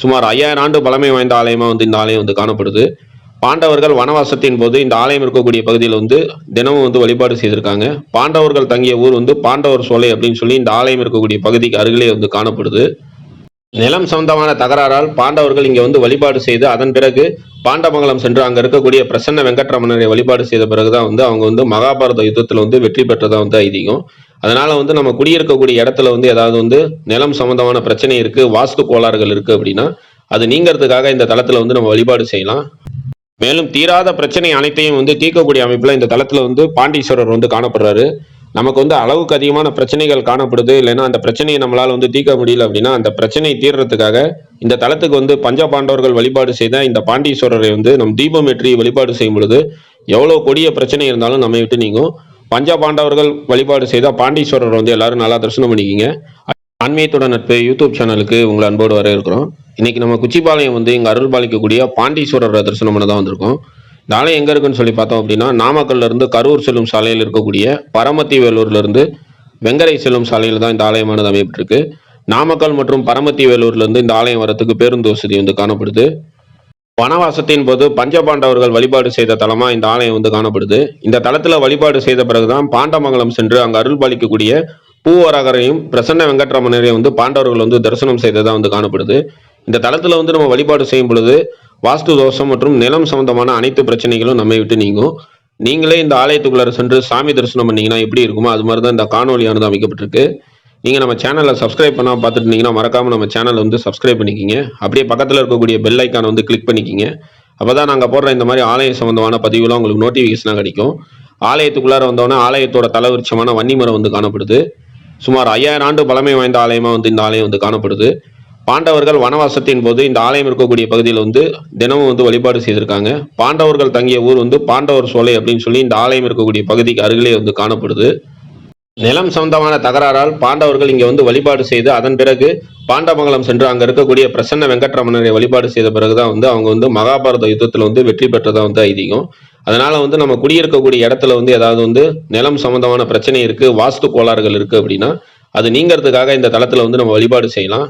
சுமார் ஐயாயிரம் ஆண்டு பழமை வாய்ந்த ஆலயமாக வந்து இந்த ஆலயம் வந்து காணப்படுது. பாண்டவர்கள் வனவாசத்தின் போது இந்த ஆலயம் இருக்கக்கூடிய பகுதியில் வந்து தினமும் வந்து வழிபாடு செய்திருக்காங்க. பாண்டவர்கள் தங்கிய ஊர் வந்து பாண்டவர் சோலை அப்படின்னு சொல்லி இந்த ஆலயம் இருக்கக்கூடிய பகுதிக்கு அருகிலே வந்து காணப்படுது. நிலம் சொந்தமான தகராறால் பாண்டவர்கள் இங்கே வந்து வழிபாடு செய்து அதன் பிறகு பாண்டமங்கலம் சென்று அங்கே இருக்கக்கூடிய பிரசன்ன வெங்கட்ரமணரை வழிபாடு செய்த பிறகுதான் வந்து அவங்க வந்து மகாபாரத யுத்தத்தில் வந்து வெற்றி பெற்றதாக வந்து ஐதீகம். அதனால வந்து நம்ம குடியிருக்கக்கூடிய இடத்துல வந்து ஏதாவது வந்து நிலம் சம்பந்தமான பிரச்சனை இருக்கு வாஸ்து கோளாறுகள் இருக்கு அப்படின்னா அது நீங்கிறதுக்காக இந்த தளத்துல வந்து நம்ம வழிபாடு செய்யலாம். மேலும் தீராத பிரச்சனை அனைத்தையும் வந்து தீர்க்கக்கூடிய அமைப்புல இந்த தளத்துல வந்து பாண்டீஸ்வரர் வந்து காணப்படுறாரு. நமக்கு வந்து அளவுக்கு அதிகமான பிரச்சனைகள் காணப்படுது. இல்லைன்னா அந்த பிரச்சனையை நம்மளால வந்து தீர்க்க முடியல அப்படின்னா அந்த பிரச்சனையை தீர்றதுக்காக இந்த தளத்துக்கு வந்து பஞ்ச பாண்டவர்கள் வழிபாடு செய்த இந்த பாண்டீஸ்வரரை வந்து நம் தீபம் ஏற்றி வழிபாடு செய்யும் பொழுது எவ்வளவு கொடிய பிரச்சனை இருந்தாலும் நம்மை விட்டு நீங்கும். பஞ்ச பாண்டவர்கள் வழிபாடு செய்தால் பாண்டீஸ்வரர் வந்து எல்லாரும் நல்லா தரிசனம் பண்ணிக்கிங்க. ஆன்மீகத்தோட நட்பு யூடியூப் சேனலுக்கு உங்களை அன்போடு வர இருக்கிறோம் இன்னைக்கு நம்ம குச்சிபாளையம் வந்து இங்கே அருள் பாலிக்கக்கூடிய பாண்டீஸ்வரரை தரிசனம் பண்ண தான் வந்திருக்கோம். இந்த ஆலயம் எங்கே இருக்குன்னு சொல்லி பார்த்தோம் அப்படின்னா நாமக்கல்ல இருந்து கரூர் செல்லும் சாலையில் இருக்கக்கூடிய பரமத்தி வேலூர்லேருந்து வெங்கரை செல்லும் சாலையில் தான் இந்த ஆலயமானது அமைப்பட்டிருக்கு நாமக்கல் மற்றும் பரமத்தி வேலூர்லேருந்து இந்த ஆலயம் வரத்துக்கு பேருந்து வசதி வந்து காணப்படுது. வனவாசத்தின் போது பஞ்சபாண்டவர்கள் வழிபாடு செய்த தலமா இந்த ஆலயம் வந்து காணப்படுது. இந்த தலத்துல வழிபாடு செய்த பிறகுதான் பாண்டமங்கலம் சென்று அங்கு அருள் பாலிக்கக்கூடிய பூவரகரையும் பிரசன்ன வெங்கட்ரமணரையும் வந்து பாண்டவர்கள் வந்து தரிசனம் செய்ததா வந்து காணப்படுது. இந்த தலத்துல வந்து நம்ம வழிபாடு செய்யும் பொழுது வாஸ்து தோஷம் மற்றும் நிலம் சம்பந்தமான அனைத்து பிரச்சனைகளும் நம்மை விட்டு நீங்கும். நீங்களே இந்த ஆலயத்துக்குள்ளார சென்று சாமி தரிசனம் பண்ணீங்கன்னா எப்படி இருக்குமோ அது மாதிரி தான் இந்த காணொலியானது அமைக்கப்பட்டிருக்கு நீங்கள் நம்ம சேனலை சப்ஸ்கிரைப் பண்ணால் பார்த்துட்டு இருந்தீங்கன்னா நம்ம சேனலை வந்து சப்ஸ்கிரைப் பண்ணிக்கிங்க. அப்படியே பக்கத்தில் இருக்கக்கூடிய பெல் ஐக்கானை வந்து கிளிக் பண்ணிக்கிங்க. அப்போ தான் நாங்கள் போடுற இந்த மாதிரி ஆலயம் சம்பந்தமான பதிவுலாம் உங்களுக்கு நோட்டிஃபிகேஷனாக கிடைக்கும். ஆலயத்துக்குள்ளார வந்தோடனே ஆலயத்தோட தலவிருட்சமான வன்னிமரம் வந்து காணப்படுது. சுமார் ஐயாயிரம் ஆண்டு பழமை வாய்ந்த ஆலயமாக வந்து இந்த ஆலயம் வந்து காணப்படுது. பாண்டவர்கள் வனவாசத்தின் போது இந்த ஆலயம் இருக்கக்கூடிய பகுதியில் வந்து தினமும் வந்து வழிபாடு செய்திருக்காங்க. பாண்டவர்கள் தங்கிய ஊர் வந்து பாண்டவர் சோலை அப்படின்னு சொல்லி இந்த ஆலயம் இருக்கக்கூடிய பகுதிக்கு அருகிலே வந்து காணப்படுது. நிலம் சொந்தமான தகராறால் பாண்டவர்கள் இங்கே வந்து வழிபாடு செய்து அதன் பிறகு பாண்டமங்கலம் சென்று அங்கே இருக்கக்கூடிய பிரசன்ன வெங்கட்ரமணரை வழிபாடு செய்த பிறகுதான் வந்து அவங்க வந்து மகாபாரத யுத்தத்தில் வந்து வெற்றி பெற்றதா வந்து ஐதீகம். அதனால வந்து நம்ம குடியிருக்கக்கூடிய இடத்துல வந்து ஏதாவது வந்து நிலம் சம்பந்தமான பிரச்சனை இருக்கு வாஸ்து கோளாறுகள் இருக்கு அப்படின்னா அது நீங்கிறதுக்காக இந்த தளத்துல வந்து நம்ம வழிபாடு செய்யலாம்.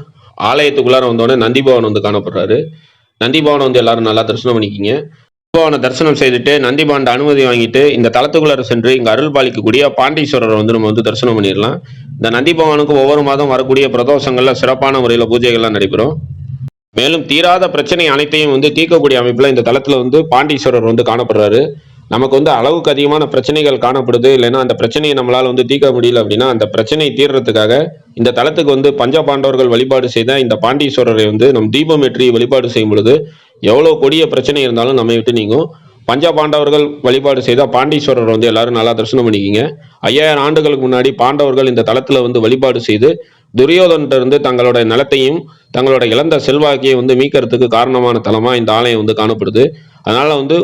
ஆலயத்துக்குள்ளார வந்தோடனே நந்திபவன் வந்து காணப்படுறாரு. நந்திபவனை வந்து எல்லாரும் நல்லா தரிசனம் பண்ணிக்கிங்க. நந்திபவனை தரிசனம் செய்துட்டு நந்திபவன் அனுமதி வாங்கிட்டு இந்த தலத்துக்குள்ளார சென்று இங்க அருள் பாலிக்கக்கூடிய பாண்டீஸ்வரரை வந்து நம்ம வந்து தரிசனம் பண்ணிடலாம். இந்த நந்திபவனுக்கு ஒவ்வொரு மாதம் வரக்கூடிய பிரதோஷங்கள்ல சிறப்பான முறையில் பூஜைகள்லாம் நடைபெறும். மேலும் தீராத பிரச்சனை அனைத்தையும் வந்து தீர்க்கக்கூடிய அமைப்புல இந்த தளத்துல வந்து பாண்டீஸ்வரர் வந்து காணப்படுறாரு. நமக்கு வந்து அளவுக்கு அதிகமான பிரச்சனைகள் காணப்படுது. இல்லைன்னா அந்த பிரச்சனையை நம்மளால வந்து தீர்க்க முடியல அப்படின்னா அந்த பிரச்சனையை தீர்றதுக்காக இந்த தளத்துக்கு வந்து பஞ்ச பாண்டவர்கள் வழிபாடு செய்த இந்த பாண்டீஸ்வரரை வந்து நம் தீபம் ஏற்றி வழிபாடு செய்யும் பொழுது எவ்வளவு கொடிய பிரச்சனை இருந்தாலும் நம்மை விட்டு நீங்கும். பஞ்ச பாண்டவர்கள் வழிபாடு செய்த பாண்டீஸ்வரர் வந்து எல்லாரும் நல்லா தரிசனம் பண்ணிக்கிங்க. ஐயாயிரம் ஆண்டுகளுக்கு முன்னாடி பாண்டவர்கள் இந்த தளத்துல வந்து வழிபாடு செய்து துரியோதன்ட்ட இருந்து தங்களோட நிலத்தையும் தங்களோட இழந்த செல்வாக்கியை வந்து மீக்கிறதுக்கு காரணமான தலமா இந்த ஆலயம் வந்து காணப்படுது. அதனால வந்து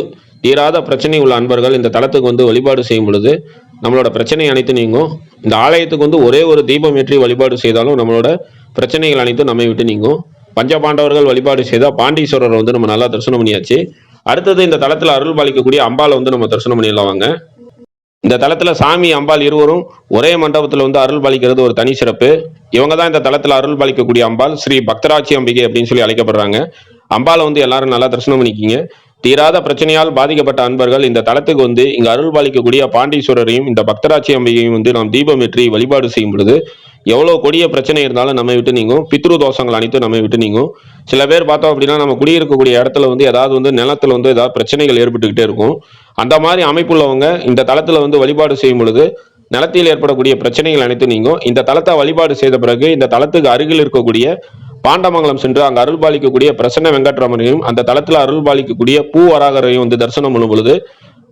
தீராத பிரச்சனை உள்ள அன்பர்கள் இந்த தளத்துக்கு வந்து வழிபாடு செய்யும் பொழுது நம்மளோட பிரச்சனை அனைத்து நீங்கும். இந்த ஆலயத்துக்கு வந்து ஒரே ஒரு தீபம் ஏற்றி வழிபாடு செய்தாலும் நம்மளோட பிரச்சனைகள் அனைத்தும் நம்மை விட்டு நீங்கும். பஞ்சபாண்டவர்கள் வழிபாடு செய்தால் பாண்டீஸ்வரரை வந்து நம்ம நல்லா தரிசனம் பண்ணியாச்சு. அடுத்தது இந்த தளத்தில் அருள் பாலிக்கக்கூடிய அம்பாளை வந்து நம்ம தரிசனம் பண்ணிடலாம் வாங்க. இந்த தளத்தில் சாமி அம்பாள் இருவரும் ஒரே மண்டபத்தில் வந்து அருள் பாலிக்கிறது ஒரு தனி சிறப்பு. இவங்க தான் இந்த தளத்தில் அருள் பாலிக்கக்கூடிய அம்பாள் ஸ்ரீ பக்தராட்சி அம்பிகை அப்படின்னு சொல்லி அழைக்கப்படுறாங்க. அம்பாளை வந்து எல்லாரும் நல்லா தரிசனம் பண்ணிக்கிங்க. தீராத பிரச்சனையால் பாதிக்கப்பட்ட அன்பர்கள் இந்த தலத்துக்கு வந்து இங்கு அருள் பாலிக்கக்கூடிய பாண்டீஸ்வரரையும் இந்த பக்தராட்சி அம்பிகையும் வந்து நாம் தீபம் ஏற்றி வழிபாடு செய்யும் பொழுது எவ்வளோ கொடிய பிரச்சனை இருந்தாலும் நம்ம விட்டு நீங்கும். பித்ரு தோஷங்கள் அனைத்தும் நம்மை விட்டு நீங்கும். சில பேர் பார்த்தோம் அப்படின்னா நம்ம குடியிருக்கக்கூடிய இடத்துல வந்து ஏதாவது வந்து நிலத்தில் வந்து ஏதாவது பிரச்சனைகள் ஏற்பட்டுக்கிட்டே இருக்கும். அந்த மாதிரி அமைப்புள்ளவங்க இந்த தளத்தில் வந்து வழிபாடு செய்யும் பொழுது நிலத்தில் ஏற்படக்கூடிய பிரச்சனைகள் அனைத்தும் நீங்கும். இந்த தளத்தை வழிபாடு செய்த பிறகு இந்த தளத்துக்கு அருகில் இருக்கக்கூடிய பாண்டமங்கலம் சென்று அங்கு அருள் பாலிக்கக்கூடிய பிரசன்ன வெங்கட்ரமனையும் அந்த தளத்தில் அருள் பாலிக்கக்கூடிய பூ வராகரையும் வந்து தரிசனம் பண்ணும் பொழுது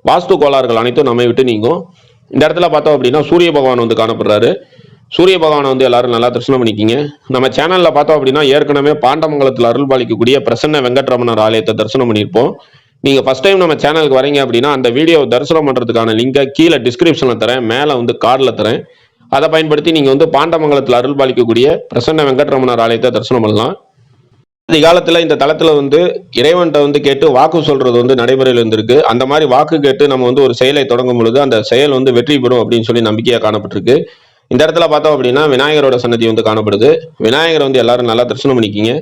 வாஸ்து கோளாறுகள் அனைத்தும் நம்மை விட்டு நீங்கும். இந்த இடத்துல பார்த்தோம் அப்படின்னா சூரிய பகவான் வந்து காணப்படுறாரு. சூரிய பகவானை வந்து எல்லாரும் நல்லா தரிசனம் பண்ணிக்கிங்க. நம்ம சேனல்ல பார்த்தோம் அப்படின்னா ஏற்கனவே பாண்டமங்கலத்தில் அருள் பாலிக்கக்கூடிய பிரசன்ன வெங்கட்ரமணர் ஆலயத்தை தரிசனம் பண்ணியிருப்போம். நீங்க ஃபர்ஸ்ட் டைம் நம்ம சேனலுக்கு வரீங்க அப்படின்னா அந்த வீடியோ தரிசனம் பண்றதுக்கான லிங்கை கீழே டிஸ்கிரிப்ஷன்ல தரேன். மேலே வந்து கார்டில் தரேன். அதை பயன்படுத்தி நீங்க வந்து பாண்டமங்கலத்தில் அருள் பாலிக்கக்கூடிய பிரசன்ன வெங்கட்ரமணர் ஆலயத்தை தரிசனம் பண்ணலாம். இந்த காலத்துல இந்த தளத்துல வந்து இறைவன்கிட்ட வந்து கேட்டு வாக்கு சொல்றது வந்து நடைமுறையில் இருந்திருக்கு. அந்த மாதிரி வாக்கு கேட்டு நம்ம வந்து ஒரு செயலை தொடங்கும் பொழுது அந்த செயல் வந்து வெற்றி பெறும் அப்படின்னு சொல்லி நம்பிக்கையா காணப்பட்டிருக்கு. இந்த இடத்துல பார்த்தோம் அப்படின்னா விநாயகரோட சன்னதி வந்து காணப்படுது. விநாயகரை வந்து எல்லாரும் நல்லா தரிசனம் பண்ணிக்கிங்க.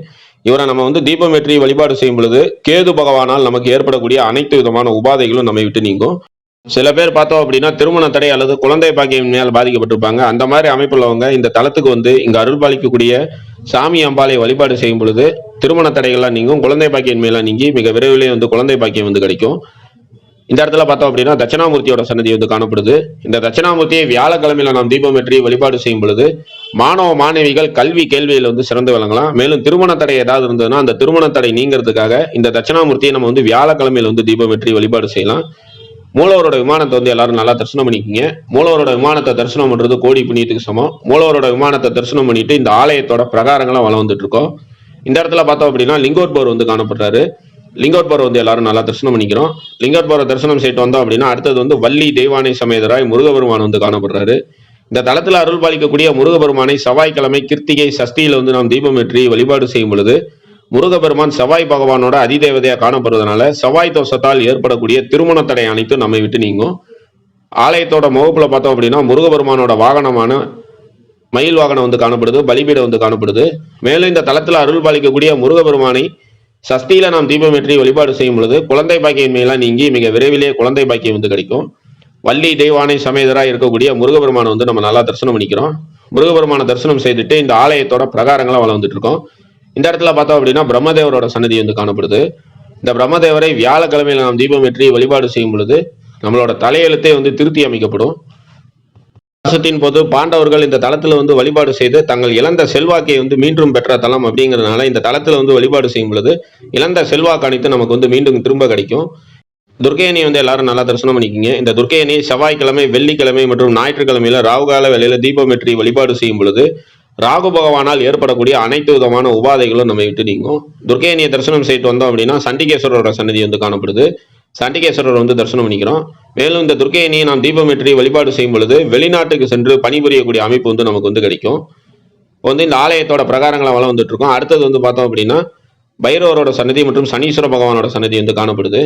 இவரை நம்ம வந்து தீபம் வெற்றி வழிபாடு செய்யும் பொழுது கேது பகவானால் நமக்கு ஏற்படக்கூடிய அனைத்து விதமான உபாதைகளும் நம்மை விட்டு நீங்கும். சில பேர் பார்த்தோம் அப்படின்னா திருமண தடை அல்லது குழந்தை பாக்கியமையால் பாதிக்கப்பட்டிருப்பாங்க. அந்த மாதிரி அமைப்புள்ளவங்க இந்த தளத்துக்கு வந்து இங்க அருள் பாலிக்கக்கூடிய சாமி அம்பாலை வழிபாடு செய்யும் பொழுது திருமண தடைகள்லாம் நீங்கும் குழந்தை பாக்கியமின்மையெல்லாம் நீங்கி மிக விரைவிலே வந்து குழந்தை பாக்கியம் வந்து கிடைக்கும். இந்த இடத்துல பார்த்தோம் அப்படின்னா தட்சிணாமூர்த்தியோட சன்னதி வந்து காணப்படுது. இந்த தட்சிணாமூர்த்தியை வியாழக்கிழமையில நாம் தீபம் வெற்றி வழிபாடு செய்யும் பொழுது மாணவ மாணவிகள் கல்வி கேள்வியில் வந்து சிறந்து விளங்கலாம். மேலும் திருமண தடை ஏதாவது இருந்ததுன்னா அந்த திருமண தடை நீங்கிறதுக்காக இந்த தட்சிணாமூர்த்தியை நம்ம வந்து வியாழக்கிழமையில வந்து தீபம் வெற்றி வழிபாடு செய்யலாம். மூலவரோட விமானத்தை வந்து எல்லாரும் நல்லா தரிசனம் பண்ணிக்கிங்க. மூலவரோட விமானத்தை தரிசனம் பண்றது கோடி புண்ணியத்துக்கு சமம். மூலவரோட விமானத்தை தரிசனம் பண்ணிட்டு இந்த ஆலயத்தோட பிரகாரங்களாம் வளம் வந்துட்டு இருக்கோம். இந்த இடத்துல பார்த்தோம் அப்படின்னா லிங்கோட்பவர் வந்து காணப்படுறாரு. லிங்கோட்பவர் வந்து எல்லாரும் நல்லா தரிசனம் பண்ணிக்கிறோம். லிங்கோட்பவரை தரிசனம் செய்யிட்டு வந்தோம் அப்படின்னா அடுத்தது வந்து வள்ளி தெய்வானை சமேதராய் முருகபெருமான் வந்து காணப்படுறாரு. இந்த தளத்தில் அருள் பாலிக்கக்கூடிய முருகபெருமானை செவ்வாய்க்கிழமை கிருத்திகை சஷ்டியில வந்து நாம் தீபம் ஏற்றி வழிபாடு செய்யும் பொழுது முருகபெருமான் செவ்வாய் பகவானோட அதிதேவதையா காணப்படுவதனால செவ்வாய் தோஷத்தால் ஏற்படக்கூடிய திருமண தடை அனைத்தும் நம்மை விட்டு நீங்கும். ஆலயத்தோட முகப்புல பார்த்தோம் அப்படின்னா முருகபெருமானோட வாகனமான மயில் வாகனம் வந்து காணப்படுது பலிபீடம் வந்து காணப்படுது. மேலும் இந்த தளத்தில் அருள் பாலிக்கக்கூடிய முருகபெருமானை சஷ்டியில நாம் தீபம் ஏற்றி வழிபாடு செய்யும் பொழுது குழந்தை பாக்கியமின்மையெல்லாம் நீங்கி மிக விரைவிலே குழந்தை பாக்கியம் வந்து கிடைக்கும். வள்ளி தெய்வானை சமேதராக இருக்கக்கூடிய முருகபெருமானை வந்து நம்ம நல்லா தரிசனம் பண்ணிக்கிறோம். முருகபெருமான தரிசனம் செய்துட்டு இந்த ஆலயத்தோட பிரகாரங்களாக வளர்ந்துட்டு இருக்கோம். இந்த இடத்துல பார்த்தோம் அப்படின்னா பிரம்மதேவரோட சன்னதி வந்து காணப்படுது. இந்த பிரம்மதேவரை வியாழக்கிழமையில நாம் தீபம் ஏற்றி வழிபாடு செய்யும் பொழுது நம்மளோட தலையெழுத்தே வந்து திருத்தி அமைக்கப்படும். வருஷத்தின் போது பாண்டவர்கள் இந்த தளத்துல வந்து வழிபாடு செய்து தங்கள் இழந்த செல்வாக்கை வந்து மீண்டும் பெற்ற தளம் அப்படிங்கறதுனால இந்த தளத்துல வந்து வழிபாடு செய்யும் பொழுது இழந்த செல்வாக்கு அனைத்து நமக்கு வந்து மீண்டும் திரும்ப கிடைக்கும். துர்க்கையணி வந்து எல்லாரும் நல்லா தரிசனம் பண்ணிக்கிங்க. இந்த துர்க்கையனை செவ்வாய்க்கிழமை வெள்ளிக்கிழமை மற்றும் ஞாயிற்றுக்கிழமையில ராகுகால வேலையில தீபம் வெற்றி வழிபாடு செய்யும் பொழுது ராகு பகவானால் ஏற்படக்கூடிய அனைத்து விதமான உபாதைகளும் நம்ம விட்டு நீங்கும். துர்க்கையணியை தரிசனம் செய்துட்டு வந்தோம் அப்படின்னா சண்டிகேஸ்வரரோட சன்னதி வந்து காணப்படுது. சண்டிகேஸ்வரர் வந்து தரிசனம் பண்ணிக்கிறோம். மேலும் இந்த துர்க்கையணியை நாம் தீபம் வெற்றி வழிபாடு செய்யும் பொழுது வெளிநாட்டுக்கு சென்று பணிபுரியக்கூடிய அமைப்பு வந்து நமக்கு வந்து கிடைக்கும். இப்போ வந்து இந்த ஆலயத்தோட பிரகாரங்களை வளம் வந்துட்டு இருக்கோம் அடுத்தது வந்து பார்த்தோம் அப்படின்னா பைரவரோட சன்னதி மற்றும் சனீஸ்வர பகவானோட சன்னதி வந்து காணப்படுது.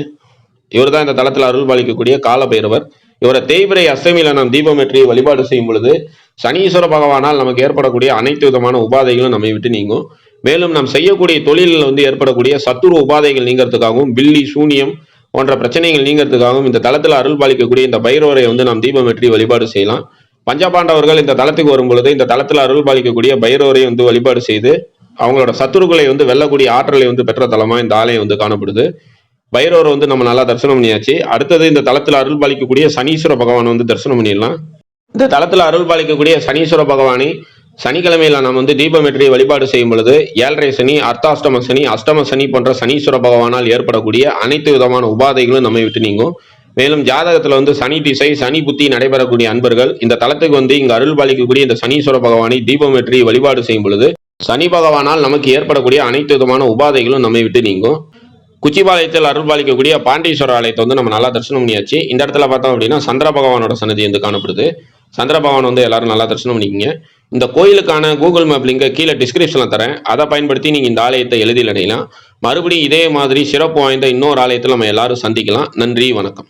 இவர் தான் இந்த தளத்தில் அருள் பாலிக்கக்கூடிய கால பைரவர் இவரை தேய்பிரை அஷ்டமியில நாம் தீபம் ஏற்றி வழிபாடு செய்யும் பொழுது சனீஸ்வர பகவானால் நமக்கு ஏற்படக்கூடிய அனைத்து விதமான உபாதைகளும் நம்மை விட்டு நீங்கும். மேலும் நாம் செய்யக்கூடிய தொழிலில் வந்து ஏற்படக்கூடிய சத்துரு உபாதைகள் நீங்கிறதுக்காகவும் பில்லி சூனியம் போன்ற பிரச்சனைகள் நீங்கிறதுக்காகவும் இந்த தளத்தில் அருள் பாலிக்கக்கூடிய இந்த பைரவரை வந்து நாம் தீபம் ஏற்றி வழிபாடு செய்யலாம். பஞ்சபாண்டவர்கள் இந்த தளத்துக்கு வரும் பொழுது இந்த தளத்தில் அருள் பாலிக்கக்கூடிய பைரவரை வந்து வழிபாடு செய்து அவங்களோட சத்துருக்களை வந்து வெல்லக்கூடிய ஆற்றலை வந்து பெற்ற தளமாக இந்த ஆலயம் வந்து காணப்படுது. பைரவரை வந்து நம்ம நல்லா தரிசனம் பண்ணியாச்சு. அடுத்தது இந்த தளத்தில் அருள் பாலிக்கக்கூடிய சனீஸ்வர பகவான் வந்து தரிசனம் பண்ணிடலாம். இந்த தளத்தில் அருள் பாலிக்கக்கூடிய சனீஸ்வர பகவானை சனிக்கிழமையில நாம் வந்து தீபம் வழிபாடு செய்யும் பொழுது ஏழரை சனி அர்த்தாஷ்டம சனி அஷ்டம சனி போன்ற சனீஸ்வர பகவானால் ஏற்படக்கூடிய அனைத்து விதமான உபாதைகளும் நம்மை விட்டு நீங்கும். மேலும் ஜாதகத்துல வந்து சனி திசை சனி புத்தி நடைபெறக்கூடிய அன்பர்கள் இந்த தளத்துக்கு வந்து இங்கு அருள் பாலிக்கக்கூடிய இந்த சனீஸ்வர பகவானை தீபம் வழிபாடு செய்யும் பொழுது சனி பகவானால் நமக்கு ஏற்படக்கூடிய அனைத்து விதமான உபாதைகளும் நம்மை விட்டு நீங்கும். குச்சிபாளையத்தில் அருள் பாலிக்கக்கூடிய பாண்டீஸ்வரர் ஆலயத்தை வந்து நம்ம நல்லா தரிசனம் பண்ணியாச்சு. இந்த இடத்துல பார்த்தோம் அப்படின்னா சந்திர பகவானோட சன்னதி வந்து காணப்படுது. சந்திர பகவான் வந்து எல்லாரும் நல்லா தரிசனம் பண்ணிக்கிங்க. இந்த கோயிலுக்கான கூகுள் மேப் லிங்கை கீழே டிஸ்கிரிப்ஷனில் தரேன். அதை பயன்படுத்தி நீங்கள் இந்த ஆலயத்தை எழுதியில் அடையலாம். மறுபடியும் இதே மாதிரி சிறப்பு வாய்ந்த இன்னொரு ஆலயத்தில் நம்ம எல்லாரும் சந்திக்கலாம். நன்றி வணக்கம்.